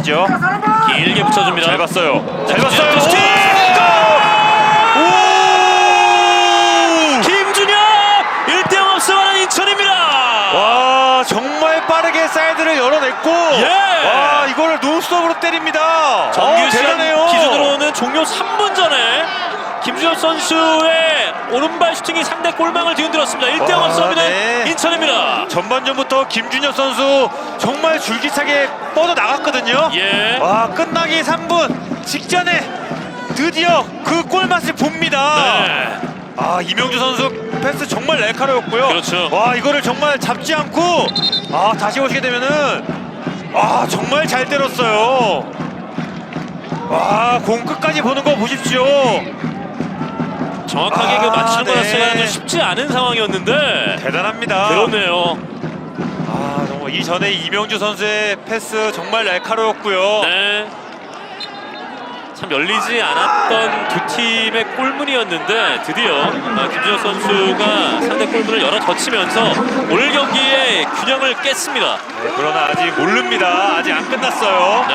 있죠. 길게 붙여줍니다. 잘 봤어요. 잘 봤어요. 투스틱! 오! 김준혁 1대0 앞서가는 인천입니다. 와 정말 빠르게 사이드를 열어냈고 예. 와 이거를 노스톱으로 때립니다. 정규 어, 시간 대단해요. 기준으로는 종료 3분 전에 김준혁 선수의 오른발 슈팅이 상대 골망을 뒤흔들었습니다. 1대0 와, 앞서가는 네. 인천입니다. 전반전부터 김준혁 선수 정말 줄기차게 뻗어 나갔거든요. 예. 와 끝나기 3분 직전에 드디어 그 꿀맛을 봅니다. 네. 아 이명주 선수 패스 정말 날카로웠고요. 그렇죠. 와 이거를 정말 잡지 않고 아 다시 오시게 되면은 아 정말 잘 때렸어요. 와 공 끝까지 보는 거 보십시오. 정확하게 아, 그 맞추는 것 네. 좀 쉽지 않은 상황이었는데 대단합니다. 그러네요. 아 정말 이전에 이명주 선수의 패스 정말 날카로웠고요. 네. 참 열리지 않았던 두 팀의 골문이었는데 드디어 어, 김준혁 선수가 상대 골문을 열어 젖히면서 오늘 경기의 균형을 깼습니다. 네, 그러나 아직 모릅니다. 아직 안 끝났어요.